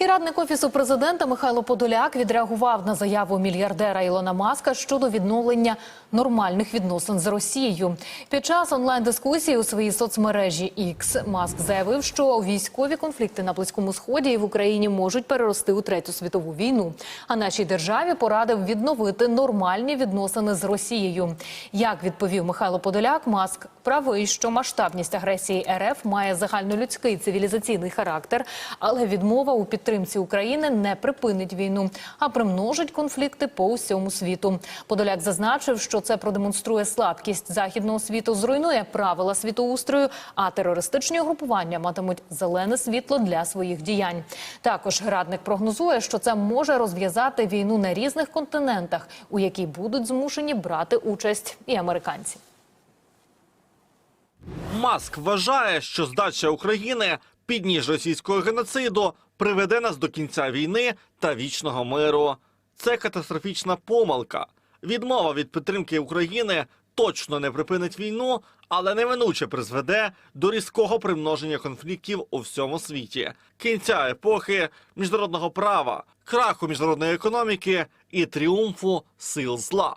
І радник офісу президента Михайло Подоляк відреагував на заяву мільярдера Ілона Маска щодо відновлення нормальних відносин з Росією. Під час онлайн-дискусії у своїй соцмережі X Маск заявив, що військові конфлікти на близькому сході і в Україні можуть перерости у третю світову війну. А нашій державі порадив відновити нормальні відносини з Росією. Як відповів Михайло Подоляк, Маск правий, що масштабність агресії РФ має загальнолюдський цивілізаційний характер, але відмова у підтримці України не припинить війну, а примножить конфлікти по усьому світу. Подоляк зазначив, що це продемонструє слабкість західного світу, зруйнує правила світоустрою, а терористичні угрупування матимуть зелене світло для своїх діянь. Також радник прогнозує, що це може розв'язати війну на різних континентах, у якій будуть змушені брати участь і американці. Маск вважає, що здача України під ніж російського геноциду приведе нас до кінця війни та вічного миру. Це катастрофічна помилка. Відмова від підтримки України точно не припинить війну, але неминуче призведе до різкого примноження конфліктів у всьому світі, кінця епохи міжнародного права, краху міжнародної економіки і тріумфу сил зла.